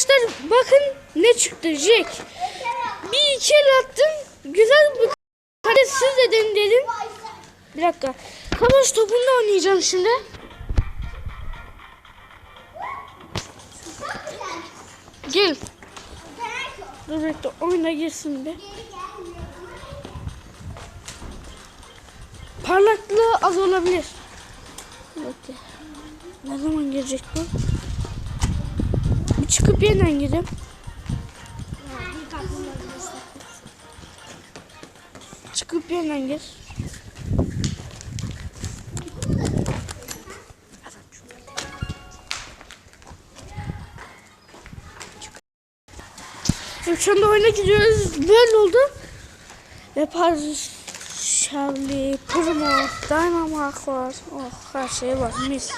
arkadaşlar bakın ne çıktı Jack. Bir iki el attım. Güzel bir kare siz de deneyin dedim. Bir dakika. Kavaş topunda oynayacağım şimdi. Gel. Dur bekle oyuna girsin bir. Parlaklığı az olabilir. Ne zaman gelecek bu? Çıkıp yeniden gireyim. Çıkıp yeniden gir. Şu anda oyuna gidiyoruz. Böyle oldu. Ve Paris, Charlie, Primo, Dynamite var. Oh her şey var. Mis.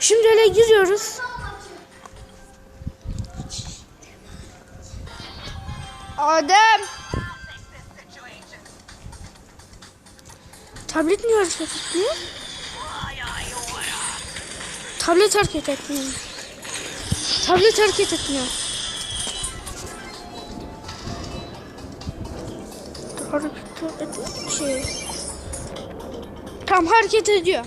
Şimdi öyle giriyoruz. Adem. Tablet niye hareket etmiyor? Tablet hareket etmiyor. Tablet hareket etmiyor. Hareket etmiyor şey. Tam hareket ediyor.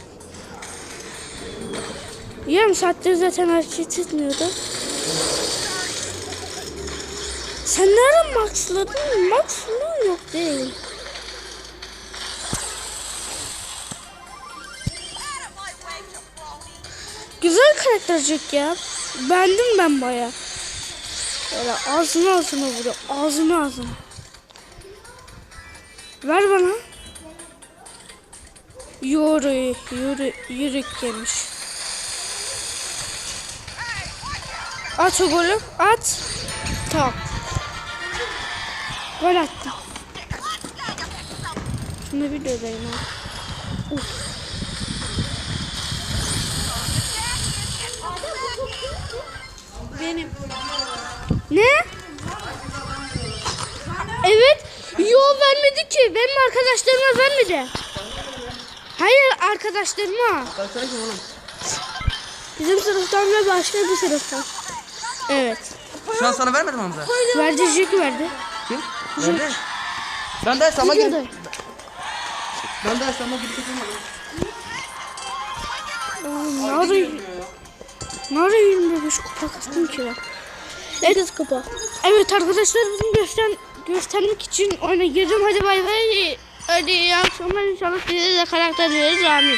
Yarım saattir zaten hareket etmiyordu. Sen nereden maxladın? Max mı? Yok değil. Güzel karaktercik ya. Beğendim ben baya. Böyle ağzına ağzına vuruyor. Ağzına ağzına. Ver bana. Yürü, yürü, yürük yemiş. At o golü, at. Tamam. Gol attım. Şunu bir döveyim ha. Uf. Benim. Ne? Evet. Yo vermedi ki. Benim arkadaşlarıma vermedi. Hayır arkadaşlarıma. Baksana kim oğlum? Bizim sınıftan ve başka bir sınıftan. Evet. Şu an sana vermedim Hamza. Verdi Jack verdi. Kim? Verdi. Ben de Esra'ma Videoda. girip... Ben de Esra'ma girip katılmadım. Aa, Ne ara, ne ara 25 kupa kastım ki ben. Evet kupa. Evet arkadaşlar bizim göster göstermek için oyuna girdim. Hadi bay bay. Hadi iyi akşamlar inşallah size de karakter veririz. Amin.